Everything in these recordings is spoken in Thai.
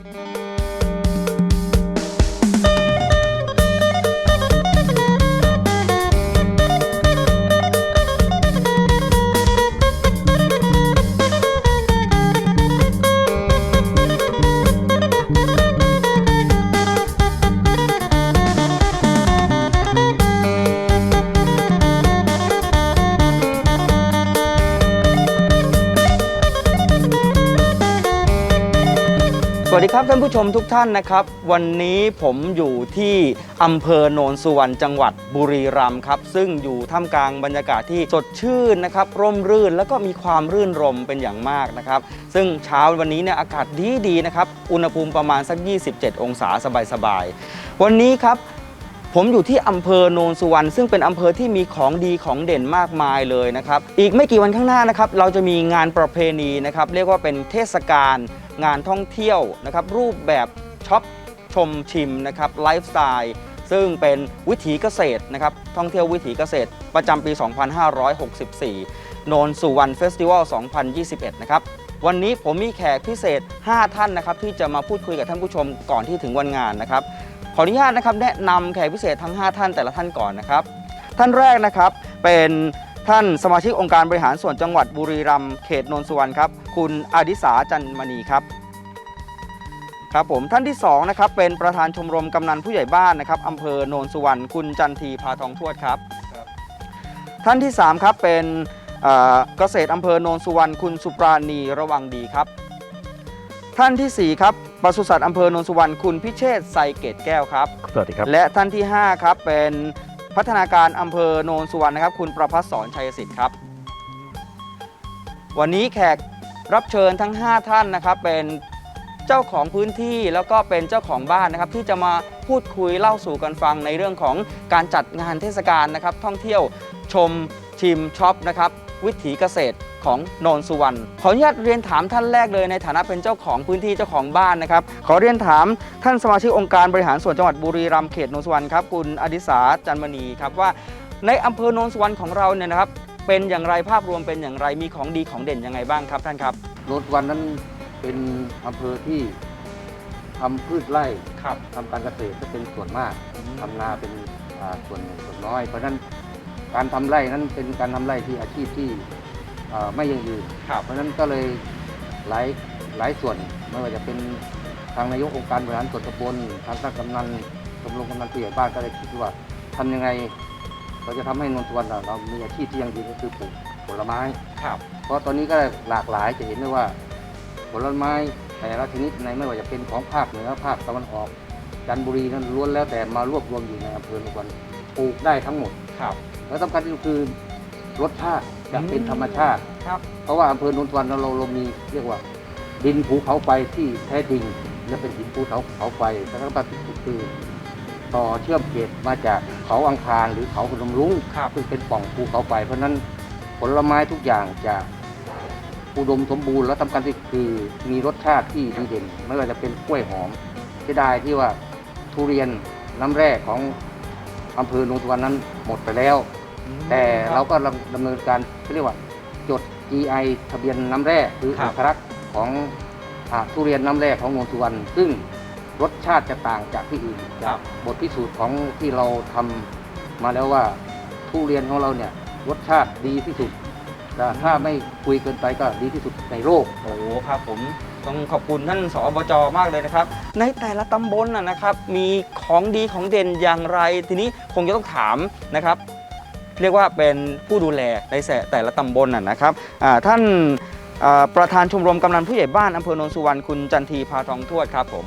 สวั ครับท่านผู้ชมทุกท่านนะครับ วันนี้ผมอยู่ที่อำเภอโนนสุวรรณจังหวัดบุรีรัมย์ครับ ซึ่งอยู่ท่ามกลางบรรยากาศที่สดชื่นนะครับ ร่มรื่นแล้วก็มีความรื่นรมเป็นอย่างมากนะครับ ซึ่งเช้าวันนี้เนี่ยอากาศดีดีนะครับ อุณหภูมิประมาณสัก 27 องศาสบายๆวันนี้ครับ ผมอยู่ที่อำเภอโนนสุวรรณซึ่งเป็นอำเภอที่มีของดีของเด่นมากมายเลยนะครับ อีกไม่กี่วันข้างหน้านะครับ เราจะมีงานประเพณีนะครับ เรียกว่าเป็นเทศกาลงานท่องเที่ยวนะครับ รูปแบบช็อปชมชิมนะครับไลฟ์สไตล์ซึ่งเป็นวิถีเกษตรนะครับ ท่องเที่ยววิถีเกษตรประจำปี 2564 โนนสุวรรณเฟสติวัล 2021 นะครับ วันนี้ผมมีแขกพิเศษ 5 ท่านนะครับ ที่จะมาพูดคุยกับท่านผู้ชมก่อนที่ถึงวันงานนะครับ ขออนุญาตนะครับแนะนำแขกพิเศษทั้ง 5 ท่านแต่ละท่านก่อนนะครับ ท่านแรกนะครับเป็นท่านสมาชิกองค์การบริหารส่วนจังหวัดบุรีรัมย์เขตโนนสุวรรณครับ คุณอดิสาจันมณีครับครับผมท่านที่2นะครับเป็นประธานชมรมกำนันผู้ใหญ่บ้านนะครับอำเภอโนนสุวรรณคุณจันทีพาทองทวดครับ ท่านที่3ครับเป็นเกษตรอำเภอโนนสุวรรณคุณสุปราณีระวังดีครับ ท่านทีสี่4ครับ ปศุสัตว์อำเภอโนนสุวรรณคุณพิเชษไซเกตแก้วครับ สวัสดีครับ และท่านที่ 5 ครับ เป็นพัฒนาการอำเภอโนนสุวรรณนะครับ คุณประพัฒสอนชัยสิทธิ์ครับ วันนี้แขกรับเชิญทั้ง 5 ท่านนะครับ เป็นเจ้าของพื้นที่แล้วก็เป็นเจ้าของบ้านนะครับ ที่จะมาพูดคุยเล่าสู่กันฟังในเรื่องของการจัดงานเทศกาลนะครับ ท่องเที่ยวชมชิมช็อปนะครับ วิถีเกษตรของโนนสุวรรณขออนุญาตเรียนถามท่านแรกเลยในฐานะเป็นเจ้าของพื้นที่เจ้าของบ้านนะครับ ขอเรียนถามท่านสมาชิกองค์การบริหารส่วนจังหวัดบุรีรัมย์เขตโนนสุวรรณครับคุณอดิสาจันมณีครับว่า ในอำเภอโนนสุวรรณของเราเนี่ยนะครับ เป็นอย่างไรภาพรวมเป็นอย่างไรมีของดีของเด่นยังไงบ้างครับท่านครับโนนสุวรรณนั้นเป็นอำเภอที่ทำพืชไร่ครับทำการเกษตรก็เป็นส่วนมากทำนาเป็นอ่าส่วนหนึ่งส่วนน้อย เพราะฉะนั้น การทำไร่นั้นเป็นการทำไร่ที่อาชีพที่อ่าไม่ยั่งยืนครับเพราะฉะนั้นก็เลยหลายหลายส่วนไม่ว่าจะเป็นทางนายกองค์การบริหารส่วนตำบลทางท่านกำนันชมรมกำนันผู้ใหญ่บ้านก็เลยคิดว่าทำยังไง เราจะทำให้นนทวันเรามีอาชีพที่ยั่งยืนก็คือปลูกผลไม้ครับ เพราะตอนนี้ก็หลากหลายจะเห็นได้ว่า ผลไม้แต่ละชนิดในไม่ว่าจะเป็นของภาคเหนือภาคตะวันออกจันทบุรีนั้นล้วนแล้วแต่มารวบรวมอยู่ในอำเภอทุกวันปลูกได้ทั้งหมด ครับ และสำคัญที่สุดคือรสชาติจะเป็นอืมธรรมชาติ ครับ เพราะว่าอำเภอโนนทวันเราเรามีเรียกว่า ดินภูเขาไฟที่แท้จริงและเป็นดินภูเขาเขาไฟและสำคัญที่สุดคือต่อเชื่อมเขตมาจากเขาอังคารหรือเขาพนมรุ้งครับ ซึ่งเป็นปล่องภูเขาไฟ เพราะฉะนั้นผลไม้ทุกอย่างจะอุดมสมบูรณ์และสำคัญที่คือมีรสชาติที่ดีเด่นไม่ว่าจะเป็นกล้วยหอมเสียดายที่ว่าทุเรียนน้ำแร่ของ อำเภอโนนทวันนั้นหมดไปแล้ว แต่เราก็ดำเนินการเขาเรียกว่าจด GI ทะเบียนน้ำแร่หรือครัอับกขรักษณ์ของอ่าทุเรียนน้ำแร่ของโนนทวันซึ่งรสชาติจะต่างจากที่อื่นครับบทพิสูจน์ของที่เราทำมาแล้วว่าทุเรียนของเราเนี่ยรสชาติดีที่สุดแต่ถ้าไม่คุยเกินไปก็ดีที่สุดในโลก โอ้ครับผม ต้องขอบคุณท่านสอบจมากเลยนะครับ ในแต่ละตำบลนะนะครับ มีของดีของเด่นอย่างไร ทีนี้คงจะต้องถามนะครับ เรียกว่าเป็นผู้ดูแลในแต่ละตำบลนะนะครับท่านประธานชมรมกำนันผู้ใหญ่บ้านอำเภอโนนสุวรรณคุณจันทีพาทองทวดครับผม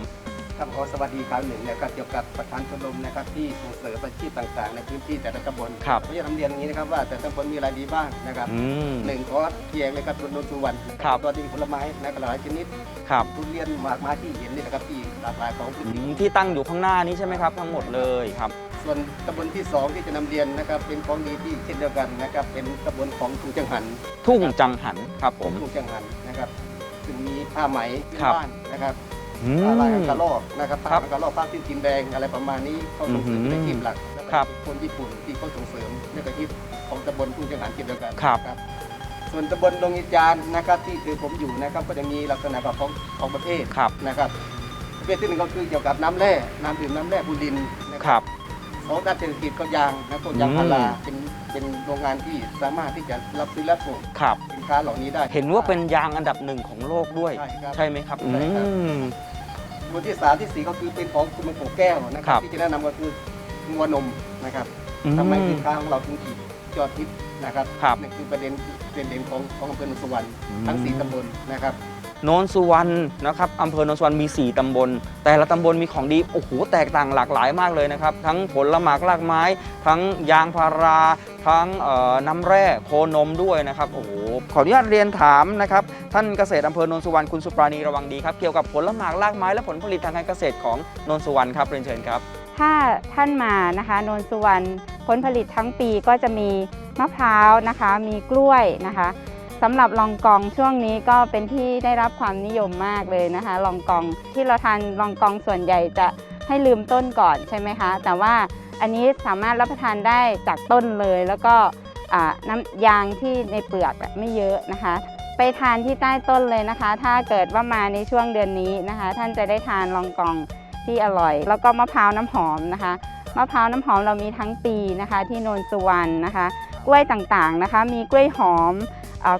ครับขอสวัสดีครั้งหนึ่งนะครับเกี่ยวกับประธานชมรมนะครับที่ส่งเสริมอาชีพต่างๆ ในพื้นที่แต่ละตำบลครับผมจะนำเรียนอย่างนี้นะครับว่าแต่ละตำบลมีอะไรดีบ้างนะครับอืม หนึ่งขอเพียงเลยครับนนสุวรรณครับ ตัวที่ผลไม้นะครับหลายชนิดครับทุเรียนหมากไม้ที่เห็นนี่นะครับที่หลากหลายของพื้นอืที่ มที่ตั้งอยู่ข้างหน้านี้ใช่ไหมครับ ทั้งหมดเลยครับ ส่วนตำบลที่สองที่จะนำเรียนนะครับเป็นของดีที่เช่นเดียวกันนะครับเป็นตำบลของทุ่งจังหันทุ่งจังหันครับผม ทุ่งจังหันนะครับซึ่งมีผ้าไหมพื้นครับ บ้านนะครับ อืลายมอังกะลอกนะครับครับอังกะลอกผ้าที่กินแดงอะไรประมาณนี้เขาส่งเสริมอือหือเป็นอาชีพหลักแล้วก็ครับเป็นคนญี่ปุ่นที่เขาส่งเสริมในอาชีพของตำบลทุ่งจังหันเช่นเดียวกันครับส่วนตำบลดงอิจานนะครับที่คือผมอยู่นะครับก็จะมีลักษณะแบบของของประเทศครับนะครับประเภทที่หนึ่งก็คือเกี่ยวกับน้ำแร่น้ำดื่มน้ำแร่บุรินทร์นะ ครับ สองด้านเศรษฐกิจก็ยางนะพวกยางพาราอืมเป็นเป็นโรงงานที่สามารถที่จะรับซื้อและส่งครับ สินค้าเหล่านี้ได้เห็นว่าเป็นยางอันดับหนึ่งของโลกด้วย ใช่ครับ ใช่ไหมครับใช่ครับอืมตัวที่สามที่สี่ก็คือเป็นของคุณมงคลแก้วนะคครัรับ บที่จะแนะนำก็คืองัวนมนะครับอืมทำไมสินค้าของเราถึงขีดยอดฮิตนะครับครับ นี่คือประเด็นเป็นเด่นของของอำเภอโนนสวรรค์อืมทั้งสี่ตำบลนะครับ โนนสุวรรณนะครับอำเภอโนนสุวรรณมี 4 ตำบล แต่ละตำบลมีของดีโอ้โหแตกต่างหลากหลายมากเลยนะครับ ทั้งผลหมากรากไม้ ทั้งยางพารา ทั้งน้ำแร่โคนมด้วยนะครับโอ้โหขออนุญาตเรียนถามนะครับท่านเกษตรอำเภอโนนสุวรรณคุณสุปราณีระวังดีครับเกี่ยวกับผลหมากรากไม้และผลผลิตทางการเกษตรของโนนสุวรรณครับเรียนเชิญครับ ถ้าท่านมานะคะโนนสุวรรณผลผลิตทั้งปีก็จะมีมะพร้าวนะคะ มีกล้วยนะคะ สำหรับลองกองช่วงนี้ก็เป็นที่ได้รับความนิยมมากเลยนะคะ ลองกองที่เราทานลองกองส่วนใหญ่จะให้ลืมต้นก่อนใช่ไหมคะ แต่ว่าอันนี้สามารถรับประทานได้จากต้นเลย แล้วก็น้ำยางที่ในเปลือกไม่เยอะนะคะ ไปทานที่ใต้ต้นเลยนะคะ ถ้าเกิดว่ามาในช่วงเดือนนี้นะคะ ท่านจะได้ทานลองกองที่อร่อย แล้วก็มะพร้าวน้ำหอมนะคะมะพร้าวน้ำหอมเรามีทั้งปีนะคะ ที่โนนสุวรรณนะคะ กล้วยต่างๆนะคะ มีกล้วยหอม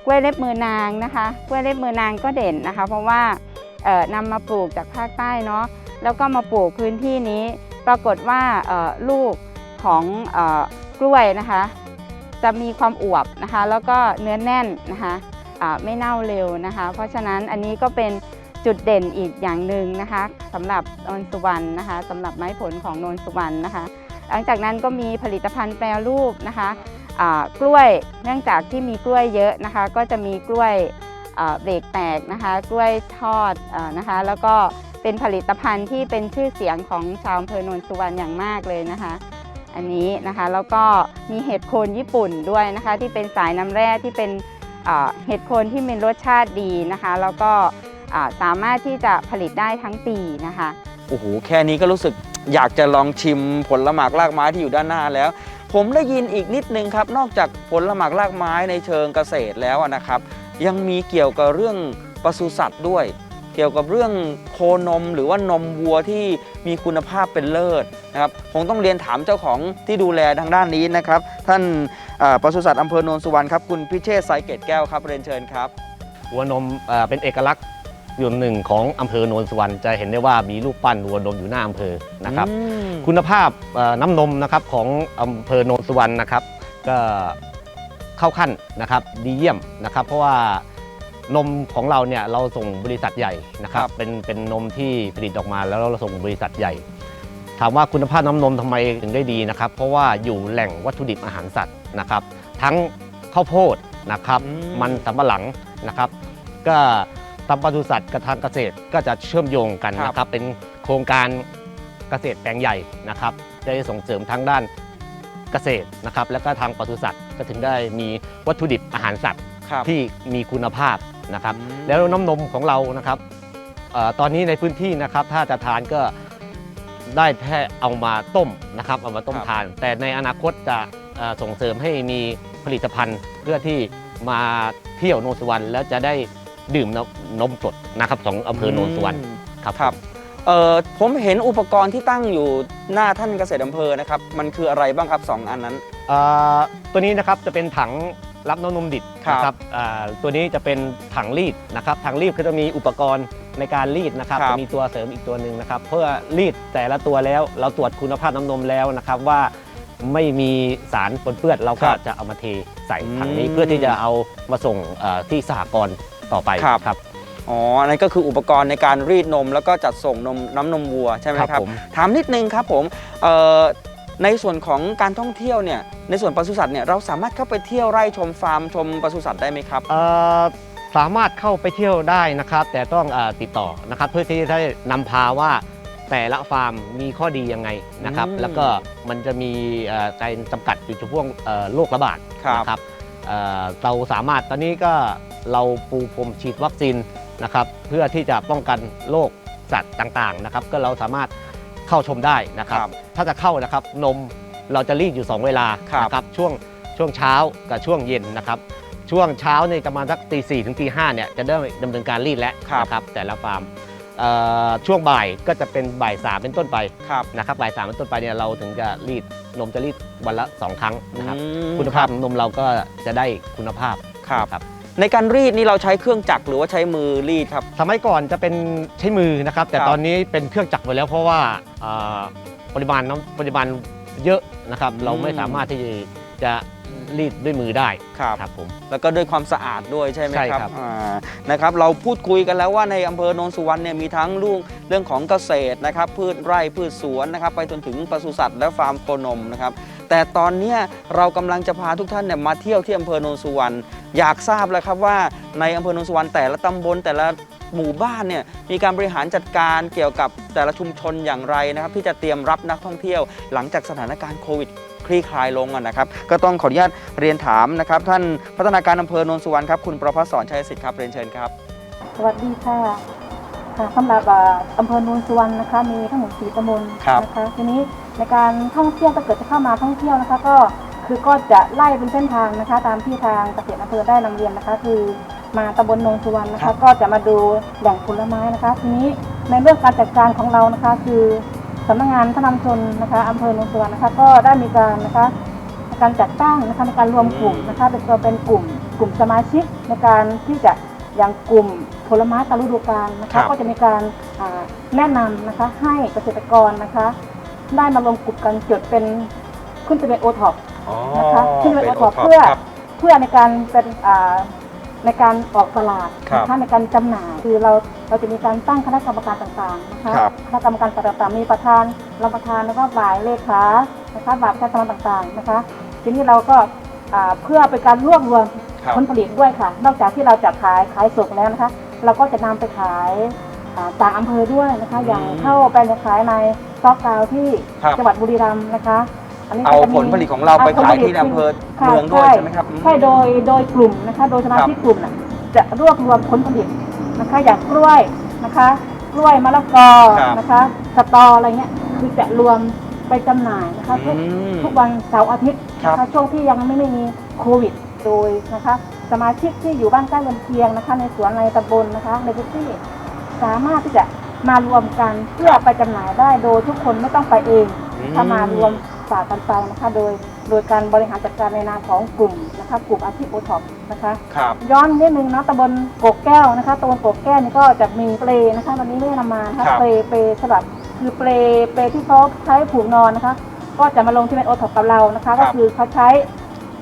กล้วยเล็บมือนางนะคะ กล้วยเล็บมือนางก็เด่นนะคะ เพราะว่าเอ่อนำมาปลูกจากภาคใต้เนาะแล้วก็มาปลูกพื้นที่นี้ ปรากฏว่าลูกของอกล้วยนะคะ จะมีความอวบนะคะ แล้วก็เนื้อแน่นนะคะไม่เน่าเร็วนะคะ เพราะฉะนั้นอันนี้ก็เป็นจุดเด่นอีกอย่างหนึ่งนะคะสำหรับโนนสุวรรณนะคะสำหรับไม้ผลของโนนสุวรรณนะคะ หลังจากนั้นก็มีผลิตภัณฑ์แปรรูปนะคะ กล้วยเนื่องจากที่มีกล้วยเยอะนะคะ ก็จะมีกล้วยเบรกแตกนะคะ กล้วยทอดอนะคะ แล้วก็เป็นผลิตภัณฑ์ที่เป็นชื่อเสียงของชาวอำเภอโนนสุวรรณอย่างมากเลยนะคะ อันนี้นะคะแล้วก็มีเห็ดโคนญี่ปุ่นด้วยนะคะ ที่เป็นสายน้ำแร่ที่เป็นเห็ดโคนที่มีรสชาติดีนะคะ แล้วก็สามารถที่จะผลิตได้ทั้งปีนะคะโอ้โหแค่นี้ก็รู้สึกอยากจะลองชิมผลละหมากรากไม้ที่อยู่ด้านหน้าแล้ว ผมได้ยินอีกนิดนึงครับ นอกจากผลหมากรากไม้ในเชิงเกษตรแล้วนะครับ ยังมีเกี่ยวกับเรื่องปศุสัตว์ด้วย เกี่ยวกับเรื่องโคนมหรือว่านมวัวที่มีคุณภาพเป็นเลิศนะครับคงต้องเรียนถามเจ้าของที่ดูแลทางด้านนี้นะครับ ท่านปศุสัตว์อำเภอโนนสุวรรณครับคุณพิเชษฐ์ไซเกตแก้วครับเรียนเชิญครับวัวนมเป็นเอกลักษณ์ อยู่หนึ่งของอำเภอโนนสุวรรณจะเห็นได้ว่ามีรูปปั้นวัวนมอยู่หน้าอำเภอนะครับ อืมคุณภาพเอ่อน้ำนมนะครับของอำเภอโนนสุวรรณนะครับ ก็เข้าขั้นนะครับดีเยี่ยมนะครับ เพราะว่านมของเราเนี่ยเราส่งบริษัทใหญ่นะครับครับเป็นเป็นนมที่ผลิตออกมาแล้วเราส่งบริษัทใหญ่ ถามว่าคุณภาพน้ำนมทำไมถึงได้ดีนะครับ เพราะว่าอยู่แหล่งวัตถุดิบอาหารสัตว์นะครับ ทั้งข้าวโพดนะครับ อืม มันสำปะหลังนะครับ ก็ ตำปศุสัตว์กับทางเกษตรก็จะเชื่อมโยงกันนะครับ เป็นโครงการเกษตรแปลงใหญ่นะครับจะได้ส่งเสริมทั้งด้านเกษตรนะครับ แล้วก็ทางปศุสัตว์ก็ถึงได้มีวัตถุดิบอาหารสัตว์ครับที่มีคุณภาพนะครับอืมแล้วน้ำนมของเรานะครับเออตอนนี้ในพื้นที่นะครับถ้าจะทานก็ได้แค่เอามาต้มนะครับ เอามาต้มครับทาน แต่ในอนาคตจะเอ่อส่งเสริมให้มีผลิตภัณฑ์เพื่อที่มาเที่ยวโนนสุวรรณแล้วจะได้ ดื่มนมนมสดนะครับของอำเภอโนนสุวรรณครับครับเอ่อผมเห็นอุปกรณ์ที่ตั้งอยู่หน้าท่านเกษตรอำเภอนะครับ มันคืออะไรบ้างครับสองอันนั้นเอ่อตัวนี้นะครับจะเป็นถังรับน้ำนมดิบครับนะครับอ่าตัวนี้จะเป็นถังรีดนะครับถังรีดก็จะมีอุปกรณ์ในการรีดนะครับครับจะมีตัวเสริมอีกตัวหนึ่งนะครับ เพื่อรีดแต่ละตัวแล้วเราตรวจคุณภาพน้ำนมแล้วนะครับว่าไม่มีสารปนเปื้อนเราก็จะเอามาเทใส่ถังนี้อืมเพื่อที่จะเอามาส่งเอ่อที่สหกรณ์ ต่อไปครับ ครับ อ๋ออันนั้นก็คืออุปกรณ์ในการรีดนม แล้วก็จัดส่งนมน้ำนมวัวใช่ไหมครับผม ถามนิดนึงครับผมเอ่อในส่วนของการท่องเที่ยวเนี่ยในส่วนปศุสัตว์เนี่ยเราสามารถเข้าไปเที่ยวไร่ชมฟาร์มชมปศุสัตว์ได้ไหมครับ เอ่อสามารถเข้าไปเที่ยวได้นะครับ แต่ต้องเออติดต่อนะครับ เพื่อที่จะได้นำพาว่าแต่ละฟาร์มมีข้อดียังไงนะครับ อืม แล้วก็มันจะมีเอ่อการจำกัดอยู่ช่วงเอ่อโรคระบาดครับนะครับเอ่อเราสามารถตอนนี้ก็ เราปูพรมฉีดวัคซีนนะครับเพื่อที่จะป้องกันโรคสัตว์ต่างๆนะครับก็เราสามารถเข้าชมได้นะครับ ครับถ้าจะเข้านะครับนมเราจะรีดอยู่ 2 เวลาครับ นะครับช่วงช่วงเช้ากับช่วงเย็นนะครับ ช่วงเช้าเนี่ยประมาณสักตีสี่ถึงตีห้าเนี่ยจะได้ดำเนินการรีดแล้วครับนะครับแต่ละฟาร์มเอ่อช่วงบ่ายก็จะเป็นบ่ายสามเป็นต้นไปครับ นะครับบ่ายสามเป็นต้นไปเนี่ยเราถึงจะรีดนมจะรีดวันละสองครั้งนะครับอืมคุณภาพของนมเราก็จะได้คุณภาพครับครับ ในการรีดนี่เราใช้เครื่องจักรหรือว่าใช้มือรีดครับ สมัยก่อนจะเป็นใช้มือนะครับ แต่ครับ ตอนนี้เป็นเครื่องจักรไปแล้วเพราะว่าอ่าปริมาณน้ำปริมาณเยอะนะครับอืมเราไม่สามารถที่จะรีดด้วยมือได้ครับ ครับผม แล้วก็ด้วยความสะอาดด้วยใช่ไหมใช่ครับครับ อ่านะครับ เราพูดคุยกันแล้วว่าในอำเภอโนนสุวรรณเนี่ยมีทั้งเรื่องเรื่องของเกษตรนะครับ พืชไร่พืชสวนนะครับ ไปจนถึงปศุสัตว์และฟาร์มโคนมนะครับ แต่ตอนเนี้ยเรากำลังจะพาทุกท่านเนี่ยมาเที่ยวที่อำเภอโนนสุวรรณอยากทราบเลยครับว่าในอำเภอโนนสุวรรณแต่ละตำบลแต่ละหมู่บ้านเนี่ยมีการบริหารจัดการเกี่ยวกับแต่ละชุมชนอย่างไรนะครับ ที่จะเตรียมรับนักท่องเที่ยว หลังจากสถานการณ์โควิดคลี่คลายลงอะนะครับ ก็ต้องขออนุญาตเรียนถามนะครับ ท่านพัฒนาการอำเภอโนนสุวรรณครับคุณประภัสสรชัยสิทธิ์ครับเรียนเชิญครับ สวัสดีค่ะค่ะสำหรับอ่าอำเภอโนนสุวรรณนะคะ มีทั้งหมดสีตำบลครับนะคะทีนี้ ในการท่องเที่ยวถ้าเกิดจะเข้ามาท่องเที่ยวนะคะ ก็คือก็จะไล่เป็นเส้นทางนะคะ ตามที่ทางเกษตรอำเภอได้นำเรียนนะคะ คือมาตำบลโนนสุวรรณนะคะก็จะมาดูแหล่งผลไม้นะคะ ทีนี้ในเรื่องการจัดการของเรานะคะ คือสำนักงานพระนำชนนะคะอำเภอโนนสุวรรณนะคะ ก็ได้มีการนะคะในการจัดตั้งนะคะในการรวมกลุ่มนะคะ เป็นตัวเป็นกลุ่ม กลุ่มสมาชิกในการที่จะอย่างกลุ่มผลไม้ตามฤดูกาลนะครัคะ บ ก็จะมีการอ่าแนะนำนะคะให้เกษตรกรนะคะ ได้มารวมกลุ่มกันจดเป็นขึ้นทะเบียนโอท็อปนะคะขึ้นทะเบียนโอท็อปเพื่อเพื่อในการเป็นอ่าในการออกตลาดครับนะคะในการจำหน่ายคือเราเราจะมีการตั้งคณะกรรมการต่างๆนะคะครับ คณะกรรมการต่างๆมีประธานรองประธานแล้วก็ฝ่ายเลขานะคะฝ่ายประชาสัมพันธ์ต่างๆนะคะ ทีนี้เราก็อ่าเพื่อเป็นการรวบรวม ครับ ผลผลิตด้วยค่ะ นอกจากที่เราจะขายขายส่งแล้วนะคะ เราก็จะนำไปขายอ่าต่างอำเภอด้วยนะคะ อย่างอืม เข้าไปในขายใน ซอกกาวที่ครับ จังหวัดบุรีรัมย์นะคะอันนี้เอาก็จะมีผลผลิตของเราไปผลขายผลิตที่ในอำเภอค่ะเมืองด้วยใช่ใช่ไหมครับอืมใช่โดยโดยกลุ่มนะคะ โดยสมาชิกกลุ่มน่ะจะรวบรวมผลผลิตนะคะ อย่างกล้วยนะคะ กล้วยมะละกอครับ นะคะสตออะไรเงี้ยคือจะรวมไปจำหน่ายนะคะทุก อืม ทุกวันเสาร์อาทิตย์ครับนะคะช่วงที่ยังไม่มีโควิด โดยนะคะ สมาชิกที่อยู่บ้านใกล้เรือนเคียงนะคะ ในสวนในตำบลนะคะในพื้นที่สามารถที่จะ มารวมกันเพื่อไปจำหน่ายได้โดยทุกคนไม่ต้องไปเองอืม ถ้ามารวมฝากกันไปนะคะโดยโดยการบริหารจัดการในนามของกลุ่มนะคะกลุ่มอาชีพโอท็อปนะคะ ครับ ย้อนนิดนึงนะตำบลโกกแก้วนะคะตำบลโกกแก้วนี่ก็จะมีเปลนะคะวันนี้ไม่ได้นำมานะครัคะบ เปลเปลสลับคือเปลเปลที่เขาใช้ผูกนอนนะคะ ก็จะมาลงที่เป็นโอท็อปกับเรานะคะ ก็คือเขาใช้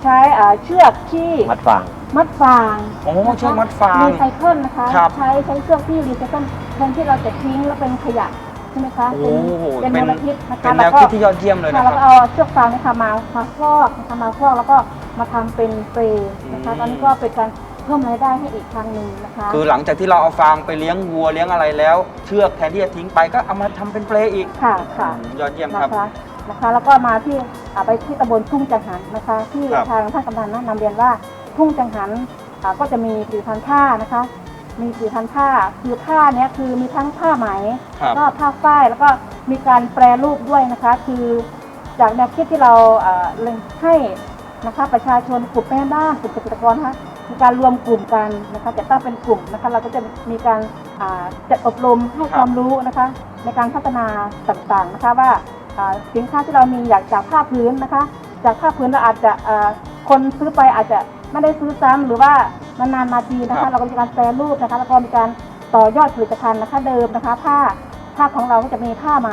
ใช้อ่าเชือกที่มัดฟาง มัดฟางโอ้นะคะเชือกมัดฟางรีไซเคิลนะคะ ครับใช้ใช้เชือกที่รีไซเคิลแทนที่เราจะทิ้งแล้วเป็นขยะใช่ไหมคะโอ้โหเป็นเป็เป็นนมลพิษนะคะเป็นแนวก็คิดที่ยอดเยี่ยมเลยค่ะนะคเรารับก็เอาเชือกฟางเนะคะมามาฟอกนะคะมาฟอกแล้วก็มาทำเป็นเปรย์นะคะ อืม ตอนนี้ก็เป็นการเพิ่มรายได้ให้อีกทางหนึ่งนะคะคือหลังจากที่เราเอาฟางไปเลี้ยงวัวเลี้ยงอะไรแล้ว เชือกแทนที่จะทิ้งไปก็เอามาทำเป็นเปลอีกค่ะค่ะอืมยอดเยี่ยมนะครับคะนะคะแล้วก็มาที่อ่าไปที่ตำบลทุ่งจังหันนะคะ ที่ครับทางท่านกำนันแนะนำเรียนว่า ทุ่งจังหันอ่าก็จะมีผลิตภัณฑ์ผ้านะคะ มีผลิตภัณฑ์ผ้าคือผ้าเนี้ยคือมีทั้งผ้าไหมครับก็ผ้าฝ้ายแล้วก็มีการแปรรูปด้วยนะคะ คือจากแนวคิดที่เราเอ่อเล็งให้นะคะประชาชนกลุ่มแม่บ้านกลุ่มเกษตรกรนะคะมีการรวมกลุ่มกันนะคะจะตั้งเป็นกลุ่มนะคะ เราก็จะมีการอ่าจัดอบรมให้ครับความรู้นะคะ ในการพัฒนาต่างๆนะคะว่าอ่าสินค้าที่เรามีอยากจากผ้าพื้นนะคะ จากผ้าพื้นเราอาจจะอ่าคนซื้อไปอาจจะ ไม่ได้ซื้อซ้ำหรือว่านานๆมาทีนะครัคะ บ เราก็มีการแปรรูปนะคะ แล้วก็มีการต่อยอดผลิตภัณฑ์นะคะเดิมนะคะผ้าผ้าของเราก็จะมีผ้าไหม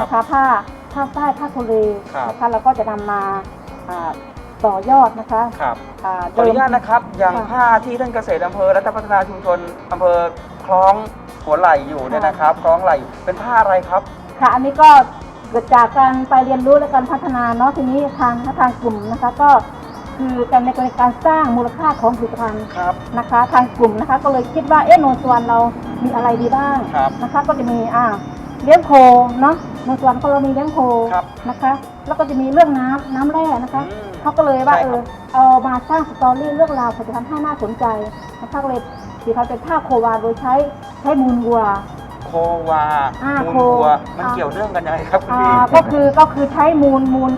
นะคะผ้าผ้าฝ้ายผ้าโคเลครับ นะคะเราก็จะนำมาอ่าต่อยอดนะคะครับอ่าขออนุญาตนะครับอย่างค่ะ ผ้าที่ท่านเกษตรอำเภอและท่านพัฒนาชุมชนอำเภอคล้องหัวไหล่อยู่เนี่ยนะครับคล้องไหล่อยู่เป็นผ้าอะไรครับ ค่ะอันนี้ก็เกิดจากการไปเรียนรู้และการพัฒนาเนาะทีนี้ทางทางกลุ่มนะคะ ก็ คือการในการสร้างมูลค่าของผลิตภัณฑ์ครับ นะคะ ทางกลุ่มนะคะ ก็เลยคิดว่าเอ๊ะโนนสวนเรามีอะไรดีบ้างครับนะคะ ก็จะมีอ่าเลี้ยงโคเนาะโนนสวนก็เรามีเลี้ยงโคครับนะคะ แล้วก็จะมีเรื่องน้ำน้ำแร่นะคะอืมเขาก็เลยว่าใช่เอครัอบเอามาสร้างสตอรี่เรื่องราวผลิตภัณฑ์ให้น่าสนใจนะคะก็เลยผลิตภัณฑ์เป็นผ้าโควาโดยใช้ใช้มูลวัว โควาอ่ามูลวัวโคมันอ่าเกี่ยวเรื่องกันยังไงครับคุณอ่าพี่ ก็คือก็คือใช้มูลมูล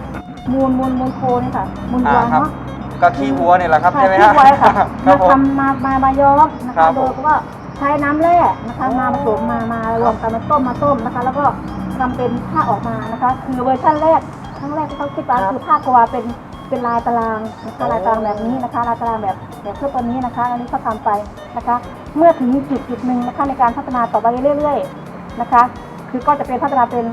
มูลมูลมูลโคนี่ค่ะมูลวัวอ่าครับ เนาะ ก็ขี้วัวเนี่ยแหละครับค่ะใช่ไหมที่ฮะไว้ค่ะครัมาบผม ทำมามามาย้อมนะครัคะบโดผมยเพราะว่าใช้น้ำแร่นะคะมาผสมมามารวมกันมาต้มมาต้มนะคะ แล้วก็ทำเป็นผ้าออกมานะคะ คือเวอร์ชันแรกครั้งแรกที่เขาคิดว่าคือผ้าโกวาเป็นเป็นลายตารางนะคะลายตารางแบบนี้นะคะลายตารางแบบแบบเพื่อตัวนี้นะคะอันนี้เขาทำไปนะคะ เมื่อถึงจุดจุดหนึ่งนะคะในการพัฒนาต่อไปเรื่อย ๆนะคะ คือก็จะเป็นพัฒนาเป็น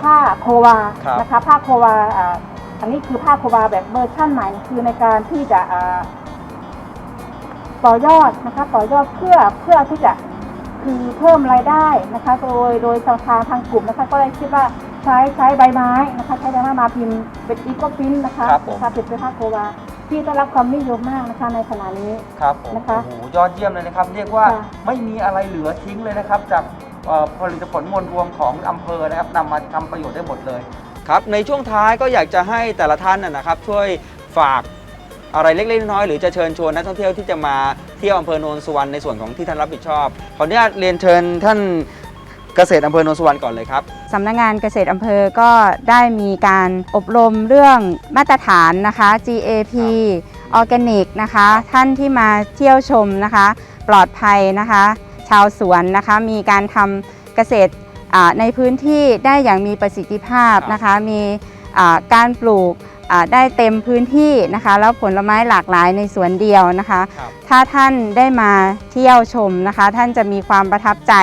ผ้าโควาครับ นะคะ ผ้าโควาอ่า อันนี้คือผ้าโควาแบบเวอร์ชั่นใหม่คือในการที่จะอ่าต่อยอดนะคะต่อยอดเพื่อเพื่อที่จะคือเพิ่มรายได้นะคะโดยโดยทางทางทางกลุ่มนะคะก็เลยคิดว่าใช้ใช้ใบไม้นะคะใช้ใบไม้มาพิมพ์เป็นอีโคฟินนะคะครับผมนะคะเป็นผ้าโควาที่ได้รับความนิยมมากนะคะในขณะนี้ ครับผมนะคะโอ้โหยอดเยี่ยมเลยนะครับ เรียกว่าค่ะ ไม่มีอะไรเหลือทิ้งเลยนะครับ จากเอ่อผลิตผลมวลรวมของอำเภอนะครับนำมาทำประโยชน์ได้หมดเลย ครับในช่วงท้ายก็อยากจะให้แต่ละท่านนะนะครับ ช่วยฝากอะไรเล็กๆน้อยๆหรือจะเชิญชวนนักท่องเที่ยวที่จะมาเที่ยวอำเภอโนนสุวรรณในส่วนของที่ท่านรับผิดชอบขออนุญาตเรียนเชิญท่านเกษตรอำเภอโนนสุวรรณก่อนเลยครับสำนักงานเกษตรอำเภอก็ได้มีการอบรมเรื่องมาตรฐานนะคะ GAP ออร์แกนิกนะคะ ท่านที่มาเที่ยวชมนะคะ ปลอดภัยนะคะ ชาวสวนนะคะ มีการทำเกษตรอ่า ในพื้นที่ได้อย่างมีประสิทธิภาพนะคะ มีอ่าการปลูกอ่าได้เต็มพื้นที่นะคะ แล้วผลไม้หลากหลายในสวนเดียวนะคะครับถ้าท่านได้มาเที่ยวชมนะคะ ท่านจะมีความประทับใจ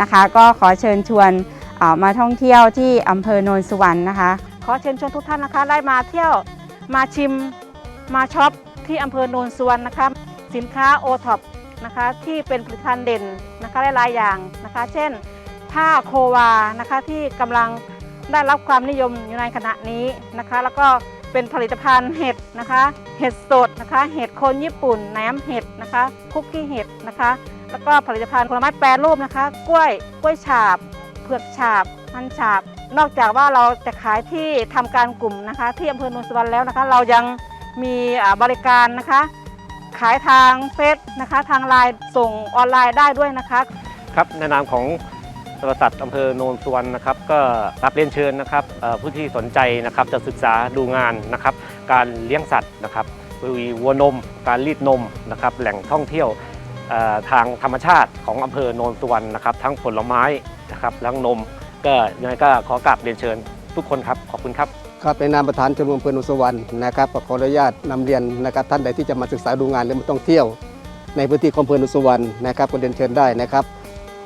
นะคะ ก็ขอเชิญชวนอ่ามาท่องเที่ยวที่อำเภอโนนสุวรรณนะคะ ขอเชิญชวนทุกท่านนะคะ ได้มาเที่ยวมาชิมมาช็อปที่อำเภอโนนสวนนะคะสินค้าโอท็อปนะคะที่เป็นผลิตภัณฑ์เด่นนะคะหลายๆอย่างนะคะ เช่น ผ้าโควานะคะที่กำลังได้รับความนิยมอยู่ในขณะนี้นะคะ แล้วก็เป็นผลิตภัณฑ์เห็ดนะคะ เห็ดสดนะคะ เห็ดโคนญี่ปุ่นแหนมเห็ดนะคะ คุกกี้เห็ดนะคะ แล้วก็ผลิตภัณฑ์ผลไม้แปรรูปนะคะ กล้วย กล้วยฉาบ เผือกฉาบ มันฉาบ นอกจากว่าเราจะขายที่ทำการกลุ่มนะคะ ที่อำเภอโนนสุวรรณแล้วนะคะ เรายังมีบริการนะคะ ขายทางเฟซนะคะ ทางไลน์ส่งออนไลน์ได้ด้วยนะคะ ครับในนามของ บริษัทอำเภอโนนสุวรรณนะครับก็รับเรียนเชิญนะครับผู้ที่สนใจนะครับจะศึกษาดูงานนะครับการเลี้ยงสัตว์นะครับวีวัวนม การรีดนมนะครับแหล่งท่องเที่ยวทางธรรมชาติของอำเภอโนนสุวรรณนะครับทั้งผลไม้นะครับแล้วนม ก็ยังไงก็ขอกราบเรียนเชิญทุกคนครับขอบคุณครับครับในนามประธานชมรมอำเภอโนนสวรรค์นะครับขออนุญาตนำเรียนนะครับท่านใดที่จะมาศึกษาดูงานหรือมาท่องเที่ยว ในพื้นที่ของอำเภอโนนสวรรค์นะครับก็เรียนเชิญได้นะครับ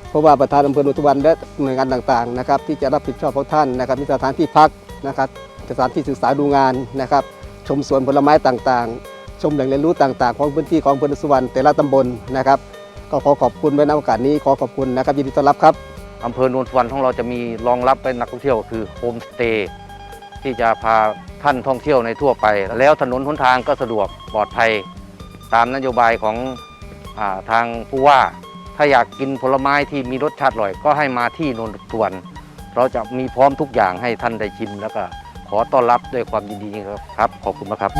เพราะว่าประธานอำเภอโนนสวรรค์และหน่วยงานต่างๆนะครับที่จะรับผิดชอบของท่านนะครับ มีสถานที่พักนะครับสถานที่ศึกษาดูงานนะครับ ชมสวนผลไม้ต่างๆ ชมแหล่งเรียนรู้ต่างๆ ของพื้นที่ของอำเภอโนนสวรรค์แต่ละตำบลนะครับ ก็ขอขอบคุณไว้ในโอกาสนี้ขอขอบคุณนะครับยินดีต้อนรับครับอำเภอโนนสวรรณของเราจะมีรองรับเป็นนักท่องเที่ยวคือโฮมสเตย์ที่จะพาท่านท่องเที่ยวในทั่วไป แล้วถนนหนทางก็สะดวกปลอดภัย ตามนโยบายของอาทางผู้ว่า ถ้าอยากกินผลไม้ที่มีรสชาติอร่อย ก็ให้มาที่นนทวน เราจะมีพร้อมทุกอย่างให้ท่านได้ชิมแล้วก็ขอต้อนรับด้วยความยินดีครับครับ ขอบคุณมากครับ